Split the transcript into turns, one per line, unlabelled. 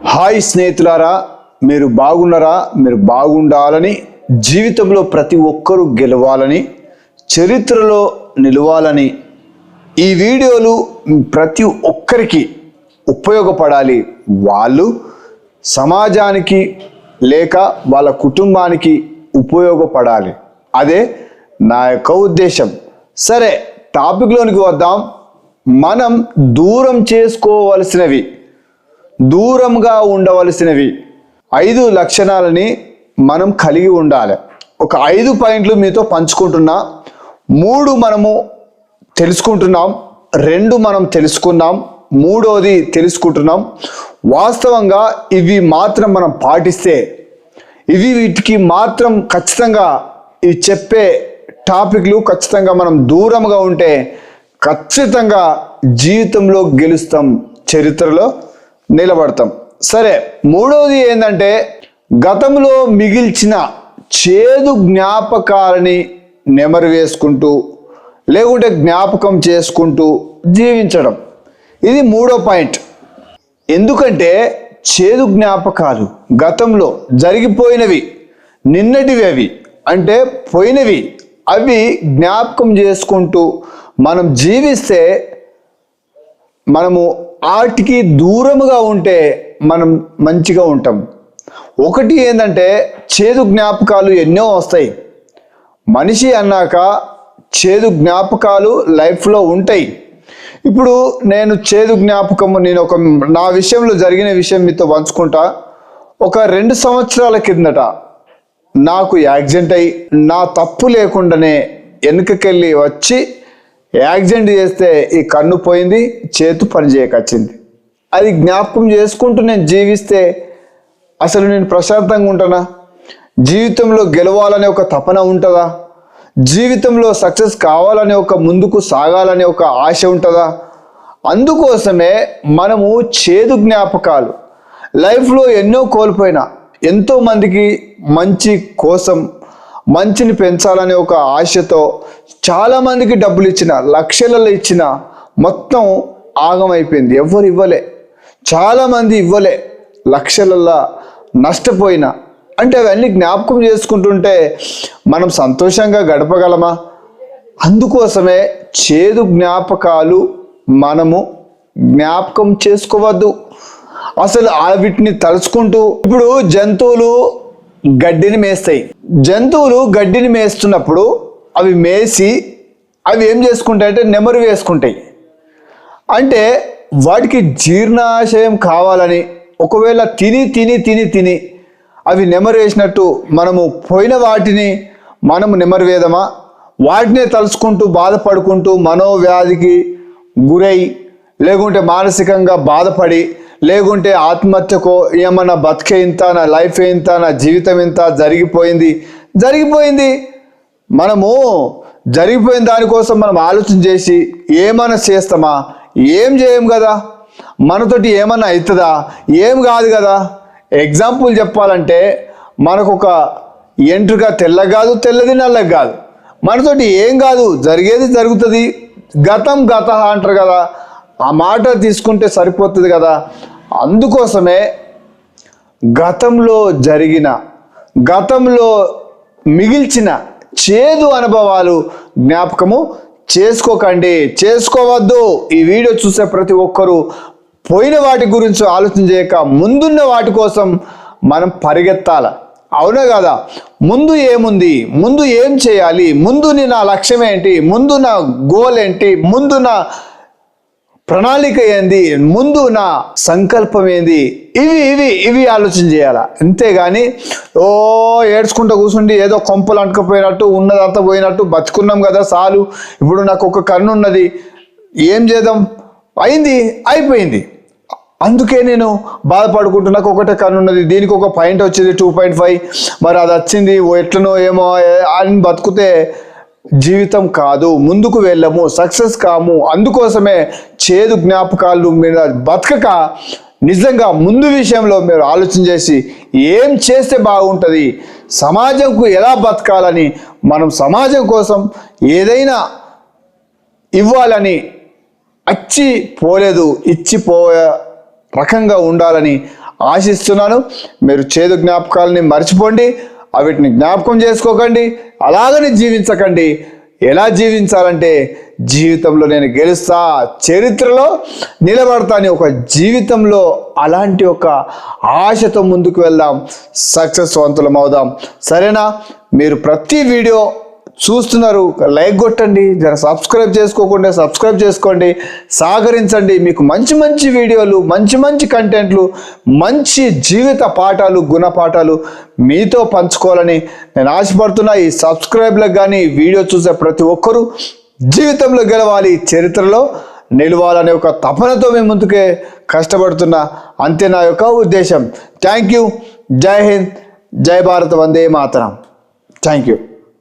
Hi స్నేహితులారా మీరు బాగున్నారా? మీరు బాగుండాలని జీవితంలో ప్రతి ఒక్కరూ గెలవాలని చరిత్రలో నిలవాలని ఈ వీడియోలు ప్రతి ఒక్కరికి ఉపయోగపడాలి. వాళ్ళు సమాజానికి లేక వాళ్ళ కుటుంబానికి ఉపయోగపడాలి. అదే నా యొక్క ఉద్దేశం. సరే టాపిక్లోనికి వద్దాం. మనం దూరం చేసుకోవలసినవి దూరంగా ఉండవలసినవి. ఐదు లక్షణాలని మనం కలిగి ఉండాలి. ఒక ఐదు పాయింట్లు మీతో పంచుకుంటున్నా. మూడు మనము తెలుసుకుంటున్నాం. రెండు మనం తెలుసుకున్నాం. మూడోది తెలుసుకుంటున్నాం. వాస్తవంగా ఇవి మాత్రం మనం పాటిస్తే ఇవి వీటికి మాత్రం ఖచ్చితంగా ఇవి చెప్పే టాపిక్లు ఖచ్చితంగా మనం దూరంగా ఉంటే ఖచ్చితంగా జీవితంలో గెలుస్తాం చరిత్రలో. నిలబడతాం. సరే మూడవది ఏంటంటే గతంలో మిగిల్చిన చేదు జ్ఞాపకాలని నెమరు వేసుకుంటూ లేకుంటే జ్ఞాపకం చేసుకుంటూ జీవించడం. ఇది మూడో పాయింట్. ఎందుకంటే చేదు జ్ఞాపకాలు గతంలో జరిగిపోయినవి నిన్నటివి అవి అంటే పోయినవి అవి జ్ఞాపకం చేసుకుంటూ మనం జీవిస్తే మనము ఆర్ట్కి దూరముగా ఉంటే మనం మంచిగా ఉంటాం. ఒకటి ఏంటంటే చేదు జ్ఞాపకాలు ఎన్నో వస్తాయి. మనిషి అన్నాక చేదు జ్ఞాపకాలు లైఫ్లో ఉంటాయి. ఇప్పుడు నేను చేదు జ్ఞాపకము నేను ఒక నా విషయంలో జరిగిన విషయం మీతో పంచుకుంటా. ఒక రెండు సంవత్సరాల కిందట నాకు యాక్సిడెంట్ అయి నా తప్పు లేకుండానే వెనుకకెళ్ళి వచ్చి యాక్సిడెంట్ చేస్తే ఈ కన్ను పోయింది చేతు పని చేయకొచ్చింది. అది జ్ఞాపకం చేసుకుంటూ నేను జీవిస్తే అసలు నేను ప్రశాంతంగా ఉంటానా? జీవితంలో గెలవాలనే ఒక తపన ఉంటుందా? జీవితంలో సక్సెస్ కావాలనే ఒక ముందుకు సాగాలనే ఒక ఆశ ఉంటుందా? అందుకోసమే మనము చేదు జ్ఞాపకాలు. లైఫ్లో ఎన్నో కోల్పోయినా ఎంతోమందికి మంచి కోసం మంచిని పెంచాలనే ఒక ఆశతో చాలామందికి డబ్బులు ఇచ్చిన లక్షలలో ఇచ్చిన మొత్తం ఆగమైపోయింది. ఎవరు ఇవ్వలే. చాలామంది ఇవ్వలే. లక్షలలో నష్టపోయిన. అంటే అవన్నీ జ్ఞాపకం చేసుకుంటుంటే మనం సంతోషంగా గడపగలమా? అందుకోసమే చేదు జ్ఞాపకాలు మనము జ్ఞాపకం చేసుకోవద్దు. అసలు ఆ వీటిని తలుచుకుంటూ ఇప్పుడు జంతువులు గడ్డిని మేస్తాయి. జంతువులు గడ్డిని మేస్తున్నప్పుడు అవి మేసి అవి ఏం చేసుకుంటాయి అంటే నెమరు వేసుకుంటాయి. అంటే వాటికి జీర్ణాశయం కావాలని ఒకవేళ తిని తిని తిని తిని అవి నెమరు వేసినట్టు మనము పోయిన వాటిని మనము నెమరు వేదమా వాటినే తలుచుకుంటూ బాధపడుకుంటూ మనోవ్యాధికి గురై లేకుంటే మానసికంగా బాధపడి లేకుంటే ఆత్మహత్యకో ఏమన్నా బతికే ఇంత నా లైఫ్ ఇంత నా జీవితం ఇంత జరిగిపోయింది? జరిగిపోయింది. మనము జరిగిపోయిన దానికోసం మనం ఆలోచన చేసి ఏమైనా చేస్తామా? ఏం చేయం కదా? మనతోటి ఏమన్నా అవుతుందా ఏం కాదు కదా? ఎగ్జాంపుల్ చెప్పాలంటే మనకు ఒక ఎంట్రుక తెల్లగా కాదు తెల్లది నల్లగా కాదు. మనతోటి ఏం కాదు జరిగేది జరుగుతుంది. గతం గత అంటారు కదా. ఆ మాట తీసుకుంటే సరిపోతుంది కదా. అందుకోసమే గతంలో జరిగిన గతంలో మిగిల్చిన చేదు అనుభవాలు జ్ఞాపకము చేసుకోకండి. చేసుకోవద్దు. ఈ వీడియో చూసే ప్రతి ఒక్కరూ పోయిన వాటి గురించి ఆలోచన చేయక ముందున్న వాటి కోసం మనం పరిగెత్తాల. అవునా కదా? ముందు ఏముంది? ముందు ఏం చేయాలి? ముందు నా లక్ష్యం ఏంటి ముందు నా గోల్ ఏంటి ముందు నా ప్రణాళిక ఏంది? ముందు నా సంకల్పం ఏంది? ఇవి ఇవి ఇవి ఆలోచన చేయాలా? అంతేగాని ఓ ఏడ్చుకుంటూ కూర్చుండి ఏదో కొంపలు అంటుకుపోయినట్టు ఉన్నదంతా పోయినట్టు బతుకున్నాం కదా చాలు ఇప్పుడు నాకు ఒక కన్ను ఉన్నది. ఏం చేద్దాం? అయింది అయిపోయింది. అందుకే నేను బాధపడుకుంటూ నాకు ఒకటే కన్ను ఉన్నది. దీనికి ఒక పాయింట్ వచ్చింది టూ పాయింట్ ఫైవ్ మరి అది వచ్చింది ఓ ఎట్లనో ఏమో అని బతుకుతే జీవితం కాదు ముందుకు వెళ్ళము సక్సెస్ కాము అందుకోసమే చేదు జ్ఞాపకాలు మీద బతకక నిజంగా ముందు విషయంలో మీరు ఆలోచన చేసి ఏం చేస్తే బాగుంటుంది సమాజంకు ఎలా బతకాలని మనం సమాజం కోసం ఏదైనా ఇవ్వాలని అచ్చి పోలేదు ఇచ్చిపోయే రకంగా ఉండాలని ఆశిస్తున్నాను. మీరు చేదు జ్ఞాపకాలని మర్చిపోండి. వీటిని జ్ఞాపకం చేసుకోకండి అలాగని జీవించకండి. ఎలా జీవించాలంటే జీవితంలో నేను గెలుస్తా చరిత్రలో నిలబడతాని ఒక జీవితంలో అలాంటి ఒక ఆశతో ముందుకు వెళ్దాం సక్సెస్ వంతులం అవుదాం. సరేనా? మీరు ప్రతి వీడియో చూస్తున్నారు. లైక్ కొట్టండి జర సబ్స్క్రైబ్ చేసుకోకుండా సబ్స్క్రైబ్ చేసుకోండి. సాగరించండి. మీకు మంచి మంచి వీడియోలు మంచి మంచి కంటెంట్లు మంచి జీవిత పాఠాలు గుణపాఠాలు మీతో పంచుకోవాలని నేను ఆశపడుతున్నా. ఈ సబ్స్క్రైబ్లకు కానీ వీడియో చూసే ప్రతి ఒక్కరూ జీవితంలో గెలవాలి చరిత్రలో నిలవాలనే ఒక తపనతో మేము ముందుకే కష్టపడుతున్నా. అంతే నా యొక్క ఉద్దేశం. Thank you. జై హింద్. జై భారత్. వందే మాతరం. Thank you.